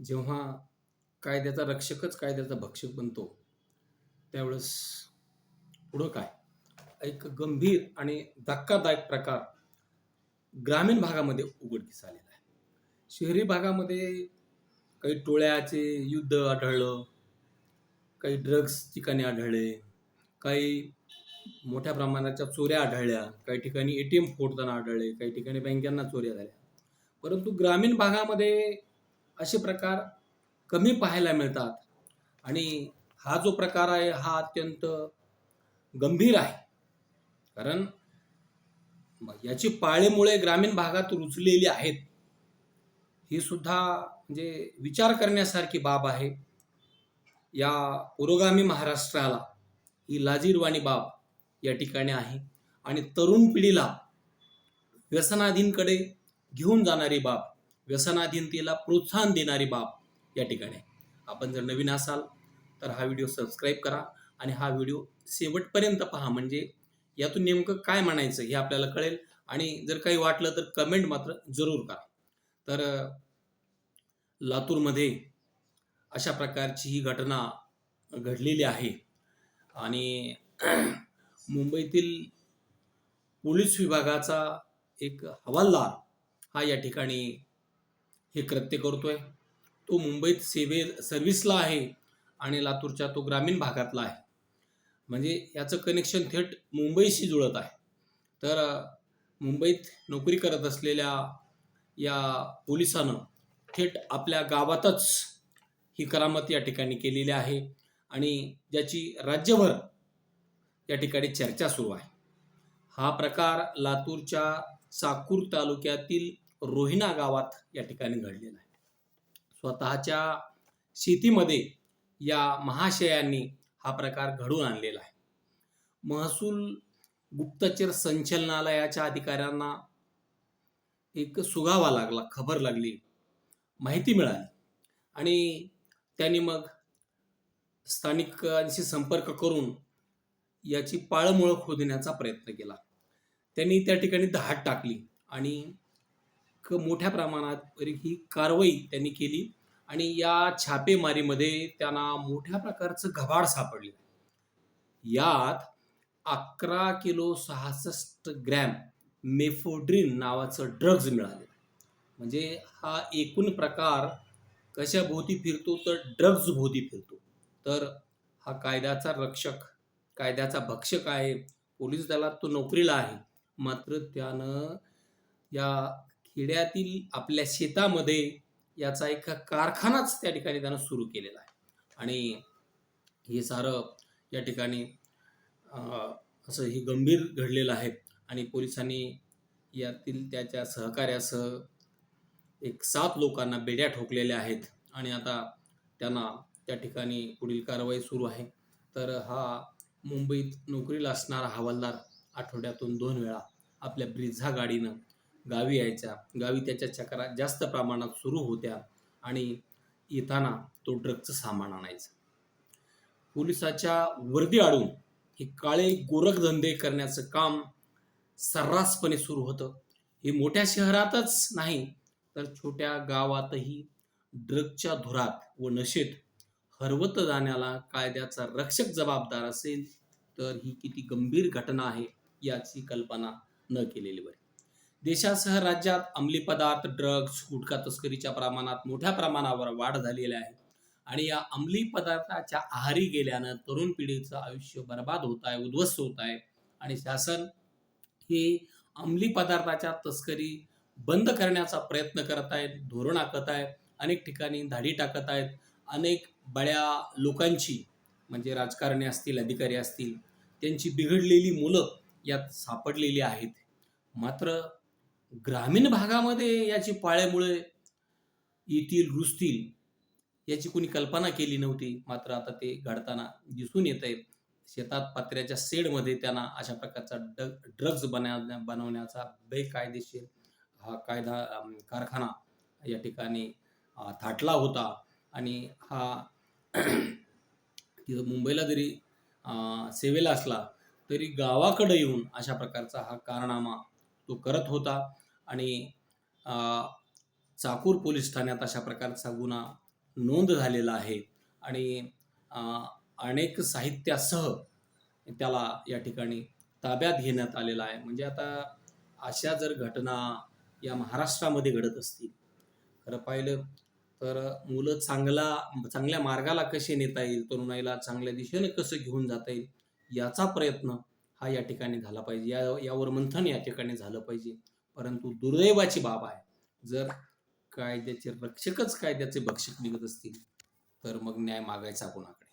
जेव्हा कायद्याचा रक्षकच कायद्याचा भक्षक बनतो त्यावेळेस पुढं काय? एक गंभीर आणि धक्कादायक प्रकार ग्रामीण भागामध्ये उघडकीस आलेला आहे. शहरी भागामध्ये काही टोळ्याचे युद्ध आढळलं काही ड्रग्स ठिकाणी आढळले काही मोठ्या प्रमाणाच्या चोऱ्या आढळल्या काही ठिकाणी ए टी एम फोडताना आढळले काही ठिकाणी बँकांना चोऱ्या झाल्या. परंतु ग्रामीण भागामध्ये असे प्रकार कमी पाहायला मिळतात. आणि हा जो प्रकार आहे हा अत्यंत गंभीर आहे. कारण याची पाळेमुळे ग्रामीण भागात रुजलेली आहेत. ही सुद्धा म्हणजे विचार करण्यासारखी बाब आहे. या पुरोगामी महाराष्ट्राला ही लाजीरवाणी बाब या ठिकाणी आहे. आणि तरुण पिढीला व्यसनाधीनकडे घेऊन जाणारी बाब व्यसनाधीनतेला प्रोत्साहन देणारी बाब या ठिकाणी आपण जर नवीन असाल तर हा व्हिडिओ सबस्क्राईब करा आणि हा व्हिडिओ शेवटपर्यंत पहा. म्हणजे यातून नेमकं काय म्हणायचं हे आपल्याला कळेल आणि जर काही वाटलं तर कमेंट मात्र जरूर करा. तर लातूरमध्ये अशा प्रकारची ही घटना घडलेली आहे आणि मुंबईतील पोलीस विभागाचा एक हवालदार हा या ठिकाणी हे कृत्य करतोय. तो मुंबईत सेवे सर्व्हिसला आहे आणि लातूरच्या तो ग्रामीण भागातला आहे. म्हणजे याचं कनेक्शन थेट मुंबईशी जुळत आहे. तर मुंबईत नोकरी करत असलेल्या या पोलिसानं थेट आपल्या गावातच ही करामत या ठिकाणी केलेली आहे आणि ज्याची राज्यभर या ठिकाणी चर्चा सुरू आहे. हा प्रकार लातूरच्या चाकूर तालुक्यातील रोहिणा गावात या ठिकाणी घडलेला आहे. स्वतःच्या शेतीमध्ये या महाशयांनी हा प्रकार घडवून आणलेला आहे. महसूल गुप्तचर संचलनालयाच्या अधिकाऱ्यांना एक सुगावा लागला खबर लागली माहिती मिळाली आणि त्यांनी मग स्थानिकांशी संपर्क करून याची पाळमुळं खोदण्याचा प्रयत्न केला. त्यांनी त्या ठिकाणी दहाट टाकली आणि क मोठ्या प्रमाणात ही कारवाई त्यांनी केली आणि या छापेमारीमध्ये त्यांना मोठ्या प्रकारचं घबाड सापडले. यात अकरा किलो सहासष्ट ग्रॅम मेफोड्रिन नावाचं ड्रग्ज मिळाले. म्हणजे हा एकूण प्रकार कशा भोवती फिरतो तर ड्रग्ज भोवती फिरतो. तर हा कायद्याचा रक्षक कायद्याचा भक्षक आहे. पोलीस दलात तो नोकरीला आहे. मात्र त्यानं या खेड्यातील आपल्या शेतामध्ये याचा एक कारखानाच त्या ठिकाणी त्यानं सुरू केलेला आहे. आणि हे सारं या ठिकाणी असं हे गंभीर घडलेलं आहे. आणि पोलिसांनी यातील त्याच्या सहकार्यासह एक सात लोकांना बेड्या ठोकलेल्या आहेत. आणि आता त्यांना त्या ठिकाणी पुढील कारवाई सुरू आहे. तर हा मुंबईत नोकरीला असणारा हवालदार आठवड्यातून दोन वेळा आपल्या ब्रिझा गाडीनं गावी यायचा गावी त्याच्या चक्रा जास्त प्रमाणात सुरू होत्या आणि येताना तो ड्रगचं सामान आणायचा. पोलिसाच्या वर्दी आडून हे काळे गोरखधंदे करण्याचं काम सर्रासपणे सुरू होतं. हे मोठ्या शहरातच नाही तर छोट्या गावातही ड्रगच्या धुरात व नशेत हरवत जाण्याला कायद्याचा रक्षक जबाबदार असेल तर ही किती गंभीर घटना आहे याची कल्पना न केलेली बरी. देशासह राज्यात अंमली पदार्थ ड्रग्ज गुटखा तस्करीच्या प्रमाणात मोठ्या प्रमाणावर वाढ झालेली आहे. आणि या अंमली पदार्थाच्या आहारी गेल्यानं तरुण पिढीचं आयुष्य बर्बाद होत आहे उद्ध्वस्त होत आहे. आणि शासन हे अंमली पदार्थाच्या तस्करी बंद करण्याचा प्रयत्न करत आहेत धोरण आखत आहे अनेक ठिकाणी धाडी टाकत आहेत. अनेक बड्या लोकांची म्हणजे राजकारणी असतील अधिकारी असतील त्यांची बिघडलेली मुलं यात सापडलेली आहेत. मात्र ग्रामीण भागामध्ये याची पाळ्यामुळे येतील रुजतील याची कोणी कल्पना केली नव्हती. मात्र आता ते घडताना दिसून येत आहे शेतात पत्र्याच्या सेडमध्ये त्यांना अशा प्रकारचा ड ड्रग्ज बनवण्या बनवण्याचा बेकायदेशीर हा कायदा कारखाना या ठिकाणी थाटला होता. आणि हा तिथं मुंबईला जरी सेवेला असला तरी गावाकडे येऊन अशा प्रकारचा हा कारनामा तो करत होता. आणि चाकूर पोलीस ठाण्यात अशा प्रकारचा गुन्हा नोंद झालेला आहे. आणि अनेक साहित्यासह त्याला या ठिकाणी ताब्यात घेण्यात आलेला आहे. म्हणजे आता अशा जर घटना या महाराष्ट्रामध्ये घडत असतील खरं पाहिलं तर मुलं चांगला चांगल्या मार्गाला कसे नेता येईल तरुणाईला चांगल्या दिशेने कसं घेऊन जाता येईल याचा प्रयत्न हा या ठिकाणी झाला पाहिजे. या यावर मंथन या ठिकाणी झालं पाहिजे. परंतु दुर्दैवाची बाब आहे जर कायद्याचे रक्षकच कायद्याचे भक्षक निघत असतील तर मग न्याय मागायचा कोणाकडे?